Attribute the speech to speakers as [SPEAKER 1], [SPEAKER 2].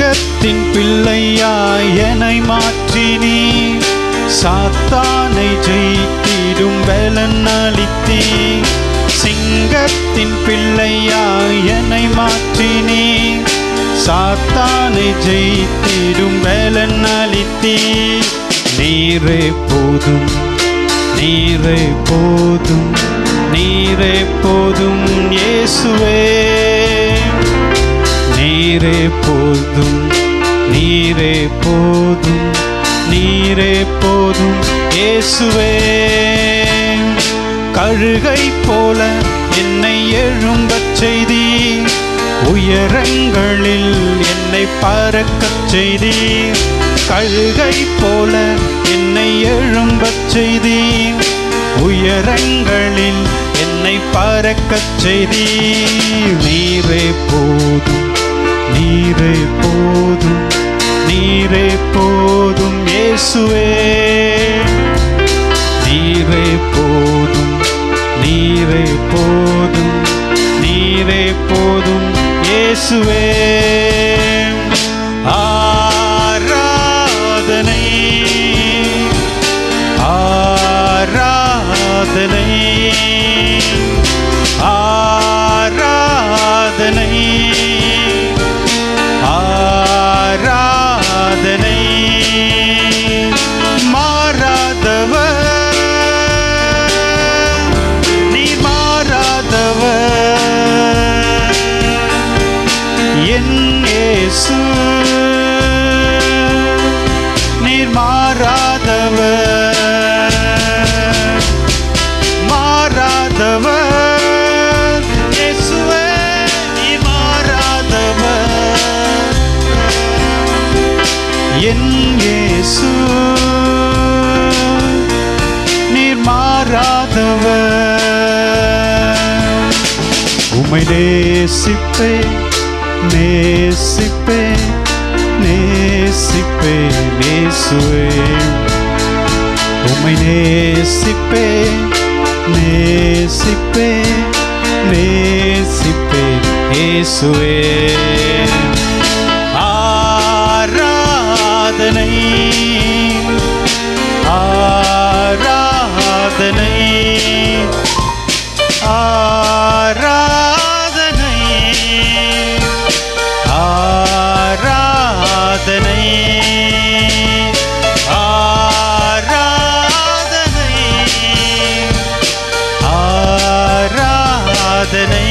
[SPEAKER 1] சிங்கத்தின் பிள்ளையாய் என்னை மாற்றினீ சாத்தானை ஜெயித்திடும் பலன் அளித்தீ சிங்கத்தின் பிள்ளையாய் என்னை மாற்றினீ சாத்தானை ஜெயித்திடும் பலன் அளித்தீ நீரே போதும் நீரே போதும் நீரே போதும் இயேசுவே. நீரே போதும். போதும். நீரே போதும். நீரே போதும். இயேசுவே கழுகை போல என்னை எழும்பச் செய்தி உயரங்களில் என்னை பறக்கச் செய்தி கழுகை போல என்னை எழும்பச் செய்தி உயரங்களில் என்னை பறக்கச் செய்தி நீரே போதும். நீரே போதும் நீரே போதும் இயேசுவே. நீரே போதும் நீரே போதும் நீரே போதும் இயேசுவே. என் நீர் மாறாதவர். மாறாதவர். இயேசுவே நீ மாறாதவர். என் இயேசு. நீர் மாறாதவர். உமை நேசிப்பேன். நேசிப்பே நேசிப்பே நேசுவே உமை நேசிப்பே நேசிப்பே நேசிப்பே நேசுவே With an